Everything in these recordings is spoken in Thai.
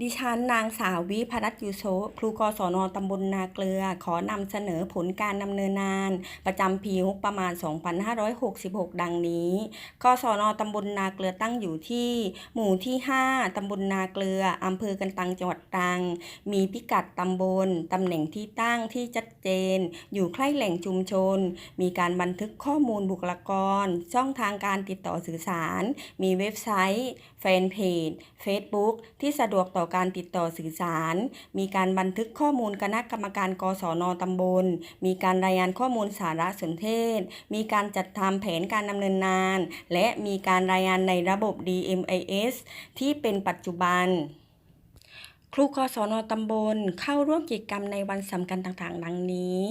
ดิฉันนางสาววิพรัตน์ยูโซะครูกศนตำบลนาเกลือ ขอนำเสนอผลการดำเนินงาน ประจำปีงบประมาณ 2566 ดังนี้กศนตำบลนาเกลือตั้งอยู่ที่ หมู่ที่ 5 ตำบลนาเกลืออำเภอกันตังจังหวัดตรัง มีพิกัดตำบลตำแหน่งที่ตั้งที่ชัดเจน อยู่ใกล้แหล่งชุมชน มีการบันทึกข้อมูลบุคลากร ช่องทางการติดต่อสื่อสาร มีเว็บไซต์ แฟนเพจ Facebook ที่สะดวกต่อการติดต่อสื่อสาร มีการบันทึกข้อมูลคณะกรรมการกศนตำบล มีการรายงานข้อมูลสารสนเทศ มีการจัดทำแผนการดำเนินงาน และมีการรายงานในระบบ DMIS ที่เป็นปัจจุบัน ครูกศนตำบล เข้าร่วมกิจกรรมในวันสำคัญต่างๆ ดังนี้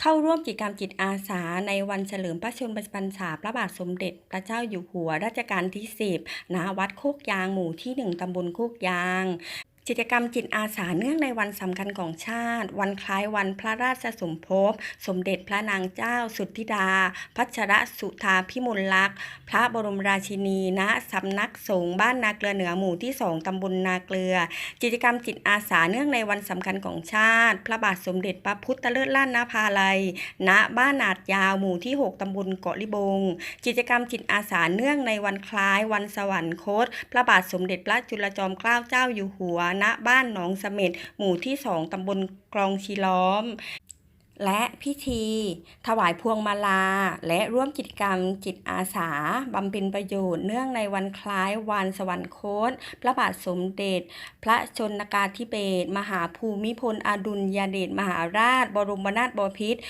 เข้าร่วมกิจกรรมจิตอาสาในวันเฉลิมพระชนมพรรษาพระบาทสมเด็จพระเจ้าอยู่หัวรัชกาลที่ 10ณวัดโคกยางหมู่ที่ 1ตำบลโคกยาง กิจกรรมจิตอาสาเนื่องในวันสำคัญของชาติ วันคล้ายวันพระราชสมภพ สมเด็จพระนางเจ้าสุทธิดา พัชรสุธาพิมลลักษณ์ พระบรมราชินีณสำนักสงฆ์บ้านนาเกลือเหนือหมู่ที่2ตำบลนาเกลือ กิจกรรมจิตอาสาเนื่องในวันสำคัญของชาติ พระบาทสมเด็จพระพุทธเลิศล้านนาภาลัย ณบ้านนาดยาวหมู่ที่ 6ตำบลเกาะลิบง กิจกรรมจิตอาสาเนื่องในวันคล้ายวันสวรรคต พระบาทสมเด็จพระจุลจอมเกล้าเจ้าอยู่หัวณบ้านหนองเสม็ดหมู่ที่2ตำบลกรองชีล้อม และพิธี ถวายพวงมาลา และร่วมกิจกรรมจิตอาสาบำเพ็ญประโยชน์เนื่องในวันคล้ายวันสวรรคต พระบาทสมเด็จ พระชนกาธิเบศมหาภูมิพลอดุลยเดชมหาราช บรมนาถบพิตร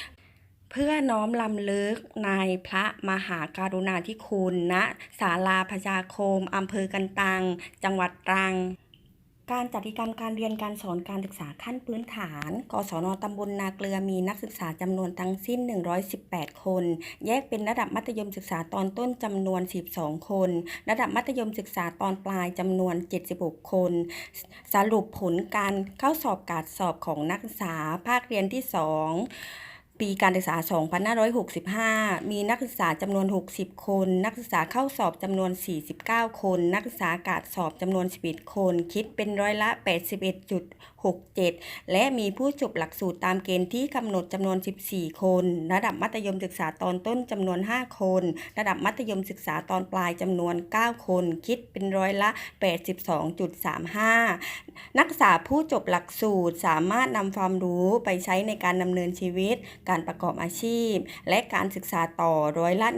เพื่อน้อมลำลึกในพระมหาการุณาธิคุณณศาลาพญาคม อำเภอกันตัง จังหวัดตรัง การจัดกิจกรรมการเรียนการสอนการศึกษาขั้นพื้นฐาน กศนตำบลนาเกลือมีนักศึกษาจำนวนทั้งสิ้น 118 คน แยกเป็นระดับมัธยมศึกษาตอนต้นจำนวน 12 คน ระดับมัธยมศึกษาตอนปลายจำนวน 76 คน สรุปผลการเข้าสอบการสอบของนักศึกษาภาคเรียนที่ 2 ปีการศึกษา 2565 มีนักศึกษาจำนวน 60 คน นักศึกษาเข้าสอบจำนวน 49 คน นักศึกษากาดสอบจำนวน 11 คน คิดเป็นร้อยละ 81.67 และมีผู้จบหลักสูตรตามเกณฑ์ที่กำหนดจำนวน 14 คน ระดับมัธยมศึกษาตอนต้นจำนวน 5 คน ระดับมัธยมศึกษาตอนปลายจำนวน 9 คน คิดเป็นร้อยละ 82.35 นักศึกษาผู้จบหลักสูตรสามารถนำความรู้ไปใช้ในการดำเนินชีวิตการประกอบอาชีพ และการศึกษาต่อร้อยละ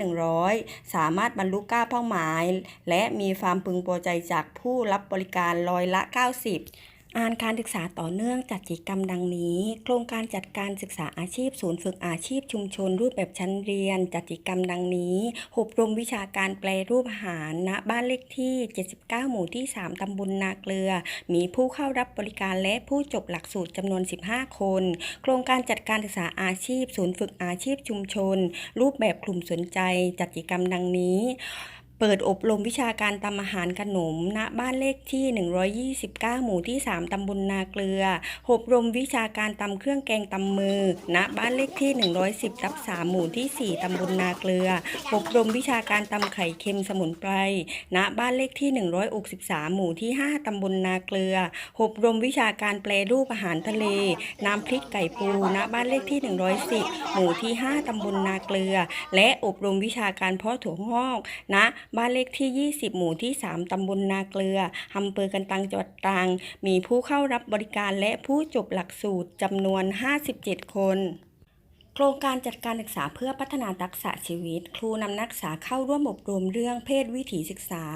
100 สามารถบรรลุเก้าเป้าหมาย และมีความพึงพอใจจากผู้รับบริการร้อยละ 90 อ่านการศึกษาต่อเนื่องจัดกิจกรรมดังนี้ โครงการจัดการศึกษาอาชีพ ศูนย์ฝึกอาชีพชุมชน รูปแบบชั้นเรียน จัดกิจกรรมดังนี้อบรมวิชาการแปลรูปอาหารณบ้านเลขที่ 79 หมู่ที่ 3 ตำบลนาเกลือ มีผู้เข้ารับบริการและผู้จบหลักสูตรจำนวน 15 คน โครงการจัดการศึกษาอาชีพ ศูนย์ฝึกอาชีพชุมชน รูปแบบกลุ่มสนใจ จัดกิจกรรมดังนี้ เปิดอบรมวิชาการทำอาหารขนม ณ บ้านเลขที่ 129 หมู่ที่ 3 ตำบลนาเกลือ อบรมวิชาการตำเครื่องแกงตำมือ ณ บ้านเลขที่ 110 ทับ 3 หมู่ที่ 4 ตำบลนาเกลือ อบรมวิชาการตำไข่เค็มสมุนไพร ณ บ้านเลขที่ 163 หมู่ที่ 5 ตำบลนาเกลือ อบรมวิชาการแปรรูปอาหารทะเล น้ำพริกไก่ปู ณ บ้านเลขที่ 110 หมู่ที่ 5 ตำบลนาเกลือ และอบรมวิชาการเพาะถั่วงอก ณบ้านเลขที่ 20 หมู่ที่ 3 ตำบลนาเกลืออำเภอกันตังจังหวัดตรัง มีผู้เข้ารับบริการและผู้จบหลักสูตรจำนวน 57 คนโครงการจัดการศึกษาเพื่อพัฒนาทักษะชีวิต ครูนำนักศึกษาเข้าร่วมอบรมเรื่องเพศวิถีศึกษา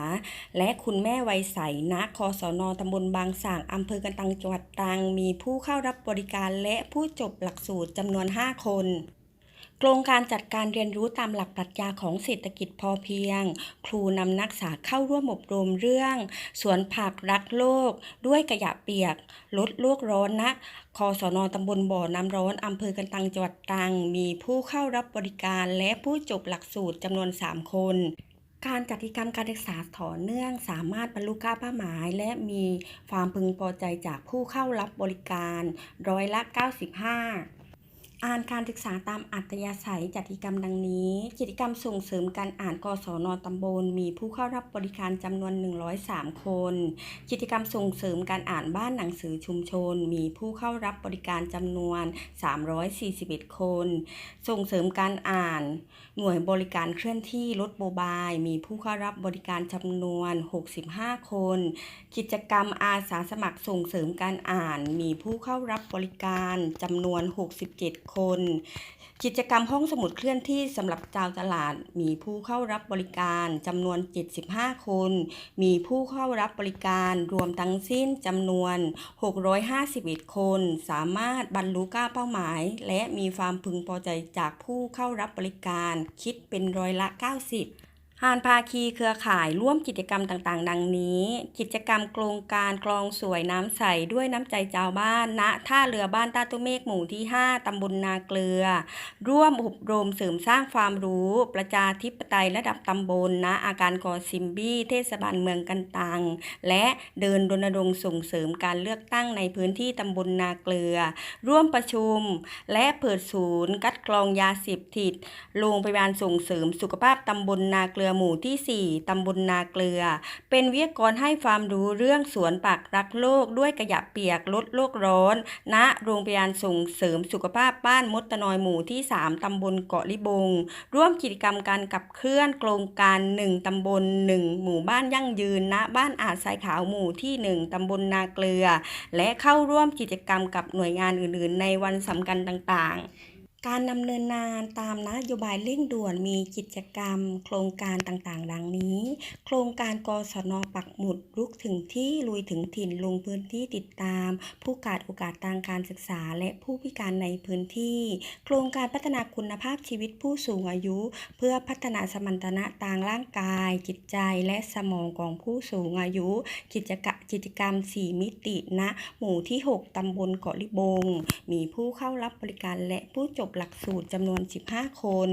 และคุณแม่วัยใสณคสอนตำบลบางส่างอำเภอกันตังจังหวัดตรังมีผู้เข้ารับบริการและผู้จบหลักสูตรจำนวน 5 คน โครงการจัดการเรียนรู้ตามหลักปรัชญาของเศรษฐกิจพอเพียง ครูนำนักศึกษาเข้าร่วมอบรมเรื่อง สวนผักรักโลก ด้วยกระยะเปียก ลดโลกร้อนณคอสอนตำบลบ่อน้ำร้อนอำเภอกันตังจังหวัดตรัง มีผู้เข้ารับบริการและผู้จบหลักสูตรจำนวน 3 คนการจัดกิจกรรมการศึกษาต่อเนื่องสามารถบรรลุเป้าเป้าหมาย และมีความพึงพอใจจากผู้เข้ารับบริการร้อยละ 95 อ่านการศึกษาตามอัธยาศัยจัดกิจกรรมดังนี้ กิจกรรมส่งเสริมการอ่านกศนตำบล มีผู้เข้ารับบริการจำนวน 103 คน กิจกรรมส่งเสริมการอ่านบ้านหนังสือชุมชน มีผู้เข้ารับบริการจำนวน 341 คน ส่งเสริมการอ่าน หน่วยบริการเคลื่อนที่รถโมบาย มีผู้เข้ารับบริการจำนวน 65 คน กิจกรรมอาสาสมัครส่งเสริมการอ่าน มีผู้เข้ารับบริการจำนวน 67คน กิจกรรมห้องสมุดเคลื่อนที่สำหรับชาวตลาด มีผู้เข้ารับบริการจำนวน 75 คน มีผู้เข้ารับบริการรวมทั้งสิ้นจำนวน 651 คน สามารถบรรลุก้าเป้าหมาย และมีความพึงพอใจจากผู้เข้ารับบริการ คิดเป็นร้อยละ 90 หานภาคีเครือข่ายร่วมกิจกรรมต่างๆ ดังนี้ กิจกรรมโครงการกลองสวยน้ำใสด้วยน้ำใจชาวบ้านณท่าเรือบ้านตาตุเมฆหมู่ที่ 5 ตำบลนาเกลือ ร่วมอบรมเสริมสร้างความรู้ ประชาธิปไตยระดับตำบลณอาการกอซิมบี้ เทศบาลเมืองกันตัง และเดินรณรงค์ส่งเสริมการเลือกตั้งในพื้นที่ตำบลนาเกลือ ร่วมประชุม และเปิดศูนย์คัดกรองยาเสพติดโรงพยาบาลส่งเสริมสุขภาพตำบลนาเกลือหมู่ที่ 4 ตำบลนาเกลือ เป็นวิทยากรให้ความรู้เรื่องสวนปักรักโลกด้วยกระยะเปียกลดโลกร้อน ณ โรงพยาบาลส่งเสริมสุขภาพบ้านมดตะนอยหมู่ที่ 3 ตำบลเกาะลิบง ร่วมกิจกรรมการขับเคลื่อนโครงการ 1 ตำบล 1 หมู่บ้านยั่งยืน ณ บ้านอาจทรายขาวหมู่ที่ 1 ตำบลนาเกลือ และเข้าร่วมกิจกรรมกับหน่วยงานอื่นๆ ในวันสำคัญต่างๆ การดำเนินงานตามนโยบายเร่งด่วนมีกิจกรรม โครงการต่างๆ ดังนี้ โครงการกศนปักหมุดรุกถึงที่ลุยถึงถิ่นลงพื้นที่ติดตาม ผู้ขาดโอกาสทางการศึกษา และผู้พิการในพื้นที่ โครงการพัฒนาคุณภาพชีวิตผู้สูงอายุ เพื่อพัฒนาสมรรถนะทางร่างกาย จิตใจและสมองของผู้สูงอายุ กิจกะกิจกรรม 4 มิติณะหมู่ที่ 6ตำบลเกาะลิบง มีผู้เข้ารับบริการและผู้จบหลักสูตรจำนวน 15 คน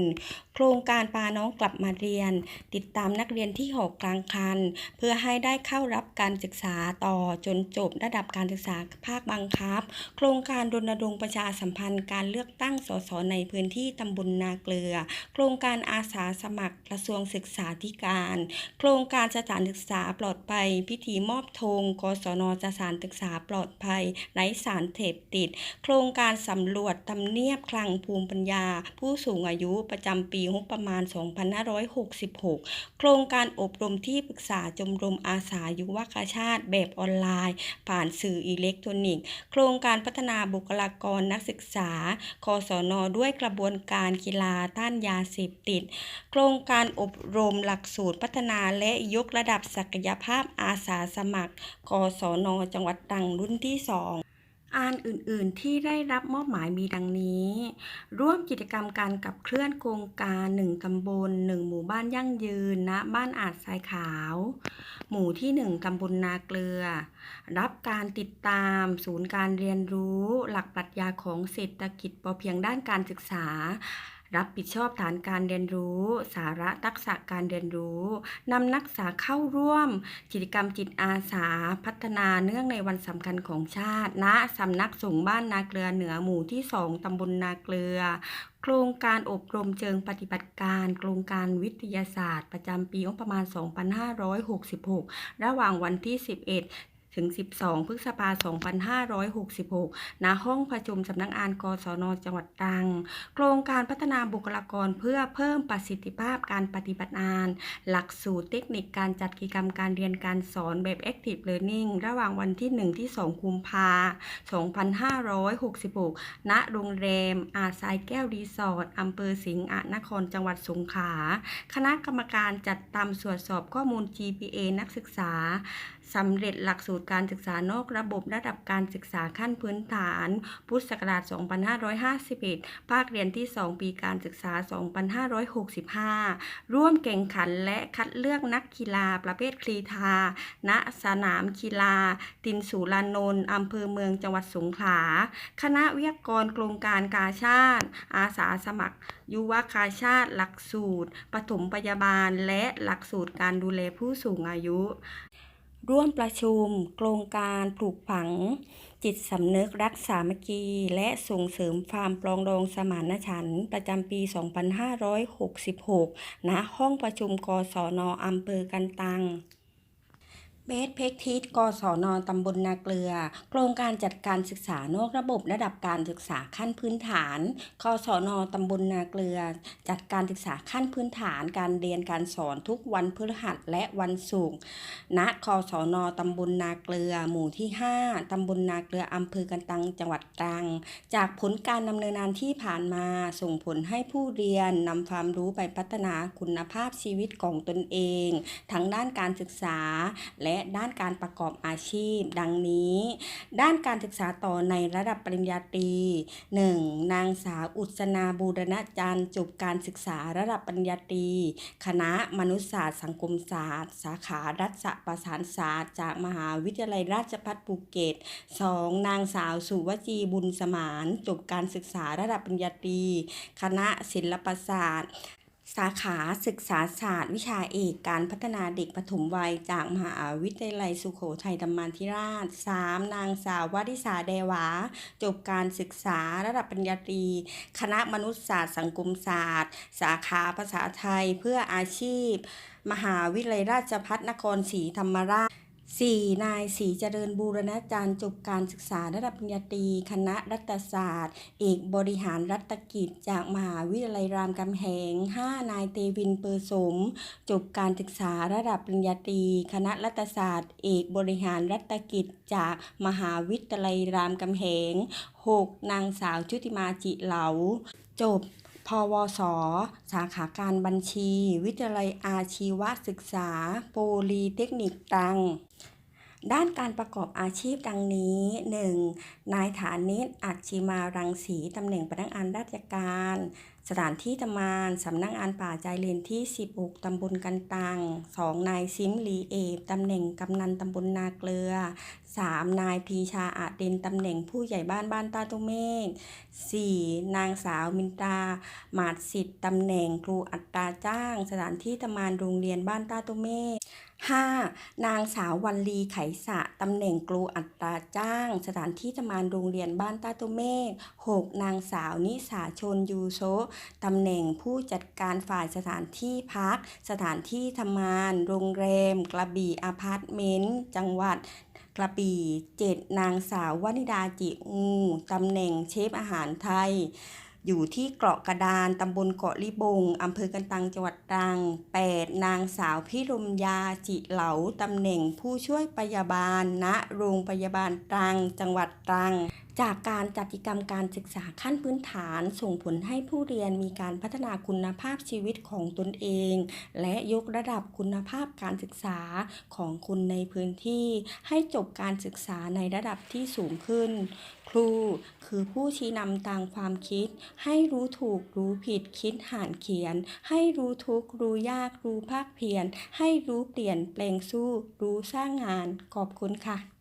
โครงการพาน้องกลับมาเรียน ติดตามนักเรียนที่หอกกลางคัน เพื่อให้ได้เข้ารับการศึกษาต่อจนจบระดับการศึกษาภาคบังคับ โครงการรณรงค์ประชาสัมพันธ์การเลือกตั้งสสในพื้นที่ตำบลนาเกลือ โครงการอาสาสมัครกระทรวงศึกษาธิการ โครงการสถานศึกษาปลอดภัย พิธีมอบธงกศนสถานศึกษาปลอดภัยไร้สารเสพติด โครงการสำรวจทำเนียบคลังภูภูมิปัญญา ผู้สูงอายุประจำปีงบประมาณ 2566 โครงการอบรมที่ปรึกษาชมรมอาสายุวกชาติแบบออนไลน์ ผ่านสื่ออิเล็กทรอนิกส์ โครงการพัฒนาบุคลากรนักศึกษา คสน ด้วยกระบวนการกีฬาต้านยาเสพติด โครงการอบรมหลักสูตรพัฒนาและยกระดับศักยภาพอาสาสมัครกศนจังหวัดตรังรุ่นที่ 2 อ่านอื่นๆที่ได้รับมอบหมายมีดังนี้ ร่วมกิจกรรมการกับเคลื่อนโครงการ 1 ตำบล 1 หมู่บ้านยั่งยืนณบ้านอาจทรายขาว หมู่ที่ 1 ตำบลนาเกลือ รับการติดตามศูนย์การเรียนรู้ หลักปรัชญาของเศรษฐกิจพอเพียงด้านการศึกษา รับผิดชอบฐานการเรียนรู้ สาระทักษะการเรียนรู้นำนักศึกษาเข้าร่วม กิจกรรมจิตอาสาพัฒนาเนื่องในวันสำคัญของชาติณสำนักสงฆ์บ้านนาเกลือเหนือหมู่ที่2ตำบลนาเกลือ โครงการอบรมเชิงปฏิบัติการ โครงการวิทยาศาสตร์ ประจำปีงบประมาณ 2566 ระหว่างวันที่ 11 ถึง 12 พฤษภาคม 2566 ณ ห้องประชุมสำนักงานกศน จังหวัดตรัง โครงการพัฒนาบุคลากรเพื่อเพิ่มประสิทธิภาพการปฏิบัติงาน หลักสูตรเทคนิคการจัดกิจกรรมการเรียนการสอนแบบ Active Learning ระหว่างวันที่ 1 ที่ 2 กุมภาพันธ์2566 ณ โรงแรม อาทรายแก้วรีสอร์ทอำเภอสิงห์อนคร จังหวัดสงขลา คณะกรรมการจัดทำตรวจสอบข้อมูล GPA นักศึกษาสำเร็จหลักสูตรการศึกษานอกระบบระดับการศึกษาขั้นพื้นฐาน พุทธศักราช 2551 ภาคเรียนที่ 2 ปีการศึกษา 2565 ร่วมแข่งขันและคัดเลือกนักกีฬาประเภทกรีฑาณ สนามกีฬา ตินสุรานนท์อำเภอเมืองจังหวัดสงขลา คณะวิทยากรโครงการกาชาติ อาสาสมัคร ยุวกาชาติ หลักสูตรปฐมพยาบาลและหลักสูตรการดูแลผู้สูงอายุ ร่วมประชุม โครงการปลูกฝัง จิตสำนึกรักสามัคคี และส่งเสริมความปรองดองสมานฉันท์ประจำปี 2566 ณ ห้องประชุมกศนอำเภอกันตัง เบสเพกทิสกศนตำบลนาเกลือ โครงการจัดการศึกษานอกระบบระดับการศึกษาขั้นพื้นฐานกศนตำบลนาเกลือ จัดการศึกษาขั้นพื้นฐาน การเรียนการสอนทุกวันพฤหัสและวันศุกร์ณคศนตำบลนาเกลือ หมู่ที่ 5ตำบลนาเกลืออำเภอกันตังจังหวัดตรัง จากผลการดำเนินงานที่ผ่านมา ส่งผลให้ผู้เรียนนำความรู้ไปพัฒนาคุณภาพชีวิตของตนเองทั้งด้านการศึกษาและด้านการประกอบอาชีพ ดังนี้ ด้านการศึกษาต่อในระดับปริญญาตรี 1. นางสาวอุศนาบูรณจันทร์จบการศึกษาระดับปริญญาตรี คณะมนุษยศาสตร์ สังคมศาสตร์ สาขารัฐประศานศาสตร์ จากมหาวิทยาลัยราชภัฏภูเก็ต 2. นางสาวสุวจีบุญสมาน จบการศึกษาระดับปริญญาตรี คณะศิลปศาสตร์ สาขาศึกษาศาสตร์ วิชาเอกการพัฒนาเด็กปฐมวัย จากมหาวิทยาลัยสุโขทัยธรรมาธิราช 3. นางสาววริษาแดวา จบการศึกษาระดับปริญญาตรี คณะมนุษยศาสตร์สังคมศาสตร์ สาขาภาษาไทยเพื่ออาชีพ มหาวิทยาลัยราชภัฏนครศรีธรรมราช 4. นายศรีเจริญบูรณาจารย์จบการศึกษาระดับปริญญาตรีคณะรัฐศาสตร์ เอกบริหารรัฐกิจ จากมหาวิทยาลัยรามคำแหง 5. นายเตวินเปอร์สม จบการศึกษาระดับปริญญาตรีคณะรัฐศาสตร์ เอกบริหารรัฐกิจ จากมหาวิทยาลัยรามคำแหง 6. นางสาวชุติมาจิเหลา จบ พวส สาขาการบัญชี วิทยาลัยอาชีวศึกษา โปลีเทคนิคตรังด้านการประกอบอาชีพดังนี้ 1. นายฐานิตอัจฉิมารังสีตำแหน่งพนักงานราชการ สถานที่ทำงานสำนักงานป่าใจเลนที่ 16 ตำบลกันตัง 2. นายซิมลีเอฟตำแหน่งกำนันตำบลนาเกลือ 3. นายพีชาอาจเดนตำแหน่งผู้ใหญ่บ้านบ้านตาตุเมฆ 4. นางสาวมินตาหมาดสิทธิ์ตำแหน่งครูอัตราจ้าง สถานที่ทำงานโรงเรียนบ้านตาตุเมฆ 5. นางสาววันลีไขสะตำแหน่งครูอัตราจ้าง สถานที่ทำงานโรงเรียนบ้านตาตุเมฆ 6. นางสาวนิสาชนยูโซตำแหน่งผู้จัดการฝ่ายสถานที่พัก สถานที่ทำงาน โรงแรม กระบี่อพาร์ตเมนต์ จังหวัด ระบี่ 7. นางสาววนิดาจิงูตำแหน่งเชฟอาหารไทย อยู่ที่เกาะกระดานตำบลเกาะลิบงอำเภอกันตังจังหวัดตรัง 8. นางสาวพิรมยาจิเหลาตำแหน่งผู้ช่วยพยาบาลณโรงพยาบาลตรังจังหวัดตรัง จากการจัดกิจกรรมการศึกษาขั้นพื้นฐานส่งผลให้ผู้เรียนมีการพัฒนาคุณภาพชีวิตของตนเอง และยกระดับคุณภาพการศึกษาของคนในพื้นที่ ให้จบการศึกษาในระดับที่สูงขึ้น ครูคือผู้ชี้นำทางความคิด ให้รู้ถูกรู้ผิดคิดห่านเขียน ให้รู้ทุกข์รู้ยากรู้ภาคเพียรให้รู้เปลี่ยนแปลงสู้ รู้สร้างงานขอบคุณค่ะ